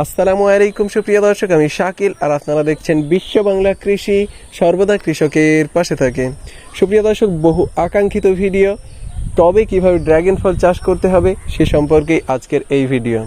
আসসালামু আলাইকুম, সুপ্রিয় দর্শক, আমি শাকিল আর আপনারা দেখছেন বিশ্ব বাংলা কৃষি, সর্বদা কৃষকের পাশে থাকে। সুপ্রিয় দর্শক, বহু আকাঙ্ক্ষিত ভিডিও। তবে কীভাবে ড্রাগন ফল চাষ করতে হবে সে সম্পর্কে আজকের এই ভিডিও।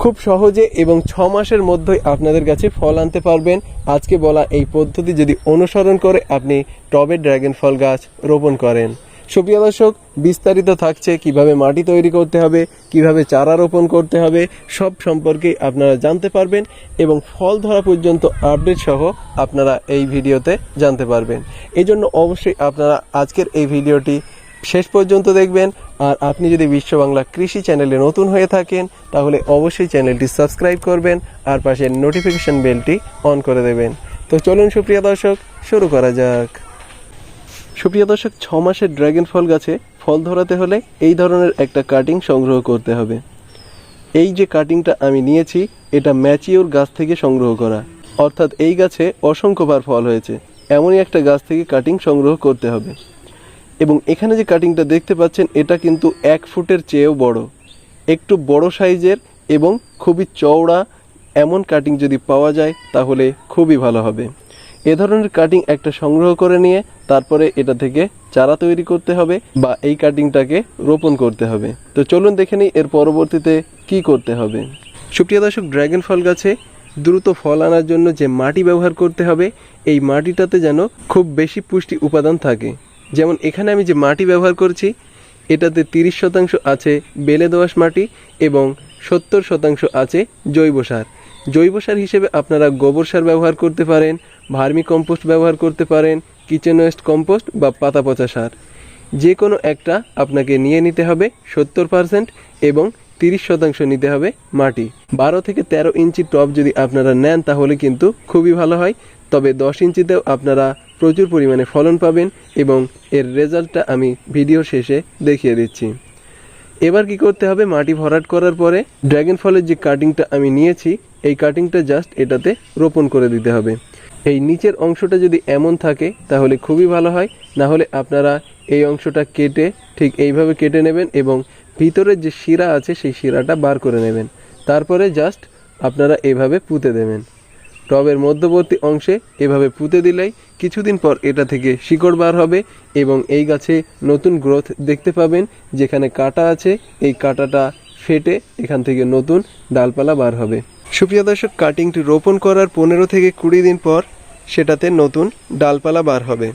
খুব সহজে এবং ছ মাসের মধ্যেই আপনাদের কাছে ফল আনতে পারবেন। আজকে বলা এই পদ্ধতি যদি অনুসরণ করে আপনি টবে ড্রাগন ফল গাছ রোপণ করেন। সুপ্রিয় দর্শক, বিস্তারিত থাকছে কীভাবে মাটি তৈরি করতে হবে, কীভাবে চারা রোপণ করতে হবে, সব সম্পর্কে আপনারা জানতে পারবেন এবং ফল ধরা পর্যন্ত আপডেট সহ আপনারা এই ভিডিওতে জানতে পারবেন। এই জন্য অবশ্যই আপনারা আজকের এই ভিডিওটি শেষ পর্যন্ত দেখবেন। আর আপনি যদি বিশ্ব বাংলা কৃষি চ্যানেলে নতুন হয়ে থাকেন, তাহলে অবশ্যই চ্যানেলটি সাবস্ক্রাইব করবেন আর পাশে নোটিফিকেশন বেলটি অন করে দেবেন। তো চলুন সুপ্রিয় দর্শক, শুরু করা যাক। সুপ্রিয় দর্শক, ছ মাসের ড্রাগন ফল গাছে ফল ধরাতে হলে এই ধরনের একটা কাটিং সংগ্রহ করতে হবে। এই যে কাটিংটা আমি নিয়েছি, এটা ম্যাচিওর গাছ থেকে সংগ্রহ করা। অর্থাৎ এই গাছে অসংখ্যবার ফল হয়েছে। এমনই একটা গাছ থেকে কাটিং সংগ্রহ করতে হবে। এবং এখানে যে কাটিংটা দেখতে পাচ্ছেন, এটা কিন্তু এক ফুটের চেয়েও বড়। একটু বড় সাইজের এবং খুবই চওড়া এমন কাটিং যদি পাওয়া যায়, তাহলে খুবই ভালো হবে। এ ধরনের কাটিং একটা সংগ্রহ করে নিয়ে তারপরে এটা থেকে চারা তৈরি করতে হবে বা এই কাটিংটাকে রোপণ করতে হবে। তো চলুন দেখে নিই এর পরবর্তীতে কি করতে হবে। সুপ্রিয় দর্শক ড্রাগন ফল গাছে দ্রুত ফল আনার জন্য যে মাটি ব্যবহার করতে হবে, এই মাটিটাতে যেন খুব বেশি পুষ্টি উপাদান থাকে। যেমন এখানে আমি যে মাটি ব্যবহার করছি, এটাতে তিরিশ শতাংশ আছে বেলে দোআঁশ মাটি এবং সত্তর শতাংশ আছে জৈব সার। জৈব সার হিসেবে আপনারা গোবর সার ব্যবহার করতে পারেন ভার্মি কম্পোস্ট ব্যবহার করতে পারেন, কিচেন ওয়েস্ট কম্পোস্ট বা পাতা পচা সার। যে কোনো একটা আপনাকে নিয়ে নিতে হবে সত্তর পার্সেন্ট এবং তিরিশ শতাংশ নিতে হবে মাটি। বারো থেকে তেরো ইঞ্চি টব যদি আপনারা নেন তাহলে কিন্তু খুবই ভালো হয়। তবে দশ ইঞ্চিতেও আপনারা প্রচুর পরিমাণে ফলন পাবেন এবং এর রেজাল্টটা আমি ভিডিও শেষে দেখিয়ে দিচ্ছি। এবার কি করতে হবে? মাটি ভরাট করার পরে ড্রাগন ফলের যে কাটিংটা আমি নিয়েছি, এই কাটিংটা জাস্ট এটাতে রোপণ করে দিতে হবে। এই নিচের অংশটা যদি এমন থাকে, তাহলে খুবই ভালো হয়। না হলে আপনারা এই অংশটা কেটে ঠিক এইভাবে কেটে নেবেন এবং ভিতরের যে শিরা আছে, সেই শিরাটা বার করে নেবেন। তারপরে জাস্ট আপনারা এভাবে পুঁতে দেবেন। টবের মধ্যবর্তী অংশে এভাবে পুঁতে দিলেই কিছুদিন পর এটা থেকে শিকড় বার হবে এবং এই গাছে নতুন গ্রোথ দেখতে পাবেন, যেখানে কাটা আছে, এই কাটাটা ফেটে এখান থেকে নতুন ডালপালা বার হবে। সুপ্রিয় দর্শক কাটিংটি রোপণ করার পনেরো থেকে কুড়ি দিন পর সেটাতে নতুন ডালপালা বার হবে।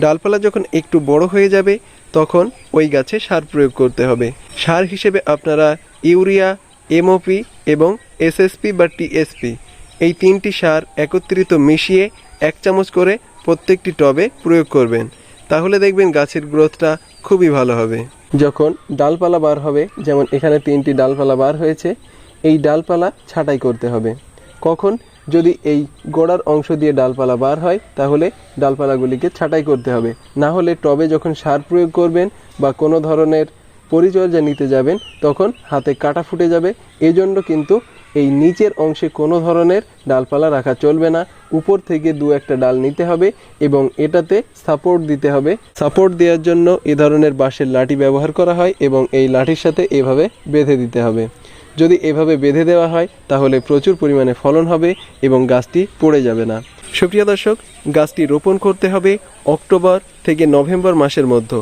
ডালপালা যখন একটু বড় হয়ে যাবে, তখন ওই গাছে সার প্রয়োগ করতে হবে। সার হিসেবে আপনারা ইউরিয়া, এমওপি এবং এসএসপি বা টিএসপি এই তিনটি সার একত্রিত মিশিয়ে এক চামচ করে প্রত্যেকটি টবে প্রয়োগ করবেন। তাহলে দেখবেন গাছের গ্রোথটা খুবই ভালো হবে। যখন ডালপালা বার হবে, যেমন এখানে তিনটি ডালপালা বার হয়েছে, এই ডালপালা ছাঁটাই করতে হবে। কখন? যদি এই গোড়ার অংশ দিয়ে ডালপালা বার হয়, তাহলে ডালপালাগুলিকে ছাঁটাই করতে হবে। না হলে টবে যখন সার প্রয়োগ করবেন বা কোনো ধরনের পরিচর্যা নিতে যাবেন, তখন হাতে কাটা ফুটে যাবে। এজন্য কিন্তু এই নিচের অংশে কোনো ধরনের ডালপালা রাখা চলবে না। উপর থেকে দু একটা ডাল নিতে হবে এবং এটাতে সাপোর্ট দিতে হবে। সাপোর্ট দেওয়ার জন্য এ ধরনের বাঁশের লাঠি ব্যবহার করা হয় এবং এই লাঠির সাথে এভাবে বেঁধে দিতে হবে। যদি এভাবে বেঁধে দেওয়া হয়, তাহলে প্রচুর পরিমাণে ফলন হবে এবং গাছটি পড়ে যাবে না। সুপ্রিয় দর্শক, গাছটি রোপণ করতে হবে অক্টোবর থেকে নভেম্বর মাসের মধ্যে।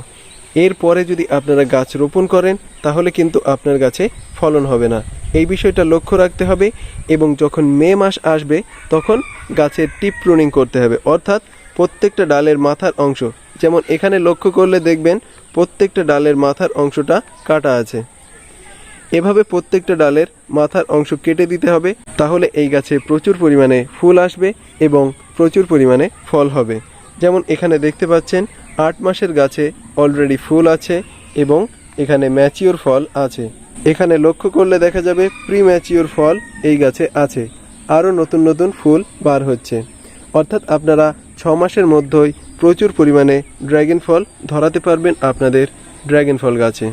এরপরে যদি আপনারা গাছ রোপণ করেন, তাহলে কিন্তু আপনার গাছে ফলন হবে না। এই বিষয়টা লক্ষ্য রাখতে হবে এবং যখন মে মাস আসবে, তখন গাছের টিপ প্রুনিং করতে হবে। অর্থাৎ প্রত্যেকটা ডালের মাথার অংশ, যেমন এখানে লক্ষ্য করলে দেখবেন প্রত্যেকটা ডালের মাথার অংশটা কাটা আছে। এভাবে প্রত্যেকটা ডালের মাথার অংশ কেটে দিতে হবে, তাহলে এই গাছে প্রচুর পরিমাণে ফুল আসবে এবং প্রচুর পরিমাণে ফল হবে। যেমন এখানে দেখতে পাচ্ছেন, আট মাসের গাছে অলরেডি ফুল আছে এবং এখানে ম্যাচিওর ফল আছে। এখানে লক্ষ্য করলে দেখা যাবে প্রি ম্যাচিওর ফল এই গাছে আছে। আরও নতুন নতুন ফুল বার হচ্ছে। অর্থাৎ আপনারা ছ মাসের মধ্যেই প্রচুর পরিমাণে ড্রাগন ফল ধরাতে পারবেন আপনাদের ড্রাগন ফল গাছে।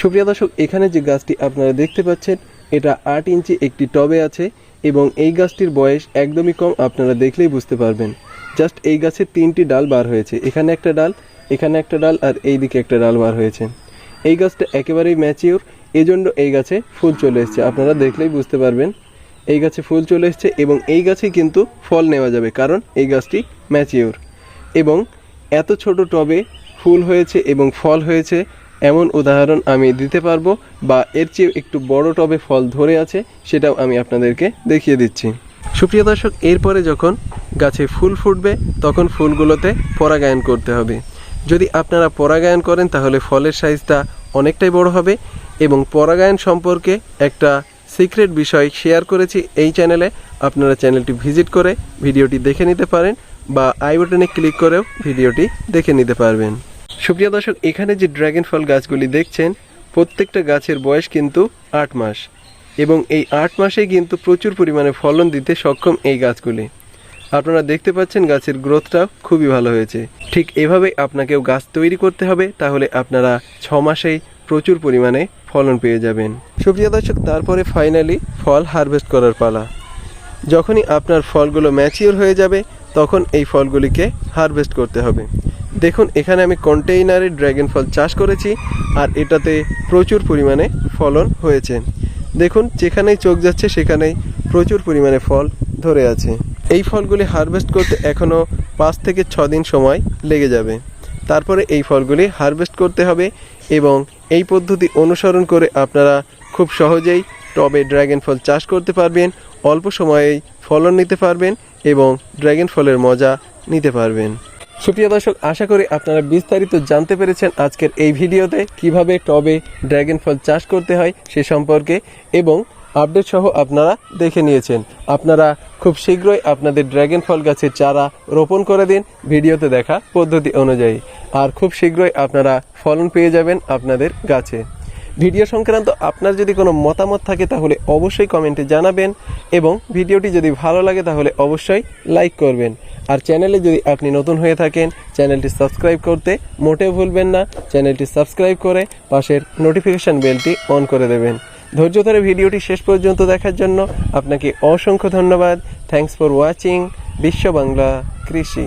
সুপ্রিয় দর্শক, এখানে যে গাছটি আপনারা দেখতে পাচ্ছেন, এটা আট ইঞ্চি একটি টবে আছে এবং এই গাছটির বয়স একদমই কম, আপনারা দেখলেই বুঝতে পারবেন। জাস্ট এই গাছের তিনটি ডাল বার হয়েছে। এখানে একটা ডাল, এখানে একটা ডাল আর এই দিকে একটা ডাল বার হয়েছে। এই গাছটা একেবারেই ম্যাচিওর, এজন্য এই গাছে ফুল চলে এসেছে। আপনারা দেখলেই বুঝতে পারবেন, এই গাছে ফুল চলে এসেছে এবং এই গাছে কিন্তু ফল নেওয়া যাবে, কারণ এই গাছটি ম্যাচিওর। এবং এত ছোট টবে ফুল হয়েছে এবং ফল হয়েছে এমন উদাহরণ আমি দিতে পারব বা এর চেয়ে একটু বড় টবে ফল ধরে আছে, সেটাও আমি আপনাদেরকে দেখিয়ে দিচ্ছি। সুপ্রিয় দর্শক, এরপরে যখন গাছে ফুল ফুটবে, তখন ফুলগুলোতে পরাগায়ন করতে হবে। যদি আপনারা পরাগায়ন করেন, তাহলে ফলের সাইজটা অনেকটাই বড় হবে এবং পরাগায়ন সম্পর্কে একটা সিক্রেট বিষয় শেয়ার করেছি এই চ্যানেলে। আপনারা চ্যানেলটি ভিজিট করে ভিডিওটি দেখে নিতে পারেন বা আই বাটনে ক্লিক করেও ভিডিওটি দেখে নিতে পারবেন। সুপ্রিয় দর্শক, এখানে যে ড্রাগন ফল গাছগুলি দেখছেন, প্রত্যেকটা গাছের বয়স কিন্তু আট মাস। এবং এই আট মাসে কিন্তু প্রচুর পরিমাণে ফলন দিতে সক্ষম এই গাছগুলি। আপনারা দেখতে পাচ্ছেন গাছের গ্রোথটা খুবই ভালো হয়েছে। ঠিক এভাবে আপনাকেও গাছ তৈরি করতে হবে, তাহলে আপনারা ছ মাসেই প্রচুর পরিমাণে ফলন পেয়ে যাবেন। সুপ্রিয় দর্শক, তারপরে ফাইনালি ফল হারভেস্ট করার পালা। যখনই আপনার ফলগুলো ম্যাচিওর হয়ে যাবে, তখন এই ফলগুলিকে হারভেস্ট করতে হবে। দেখুন, এখানে আমি কন্টেইনারে ড্রাগন ফল চাষ করেছি আর এটাতে প্রচুর পরিমাণে ফলন হয়েছে। দেখুন, যেখানেই চোখ যাচ্ছে, সেখানেই প্রচুর পরিমাণে ফল ধরে আছে। এই ফলগুলি হারভেস্ট করতে এখনও পাঁচ থেকে ছ দিন সময় লেগে যাবে। তারপরে এই ফলগুলি হারভেস্ট করতে হবে এবং এই পদ্ধতি অনুসরণ করে আপনারা খুব সহজেই টবে ড্রাগন ফল চাষ করতে পারবেন, অল্প সময়েই ফলন নিতে পারবেন এবং ড্রাগন ফলের মজা নিতে পারবেন। সুপ্রিয় দর্শক, আশা করি আপনারা বিস্তারিত জানতে পেরেছেন আজকের এই ভিডিওতে কীভাবে টবে ড্রাগন ফল চাষ করতে হয় সে সম্পর্কে এবং আপডেট সহ আপনারা দেখে নিয়েছেন। আপনারা খুব শীঘ্রই আপনাদের ড্রাগন ফল গাছের চারা রোপণ করে দিন ভিডিওতে দেখা পদ্ধতি অনুযায়ী। আর খুব শীঘ্রই আপনারা ফলন পেয়ে যাবেন আপনাদের গাছে। ভিডিও সংক্রান্ত আপনার যদি কোনো মতামত থাকে তাহলে অবশ্যই কমেন্টে জানাবেন এবং ভিডিওটি যদি ভালো লাগে তাহলে অবশ্যই লাইক করবেন। আর চ্যানেলে যদি আপনি নতুন হয়ে থাকেন, চ্যানেলটি সাবস্ক্রাইব করতে মোটেও ভুলবেন না। চ্যানেলটি সাবস্ক্রাইব করে পাশের নোটিফিকেশান বেলটি অন করে দেবেন। ধৈর্য ধরে ভিডিওটি শেষ পর্যন্ত দেখার জন্য আপনাকে অসংখ্য ধন্যবাদ। থ্যাঙ্কস ফর ওয়াচিং বিশ্ব বাংলা কৃষি।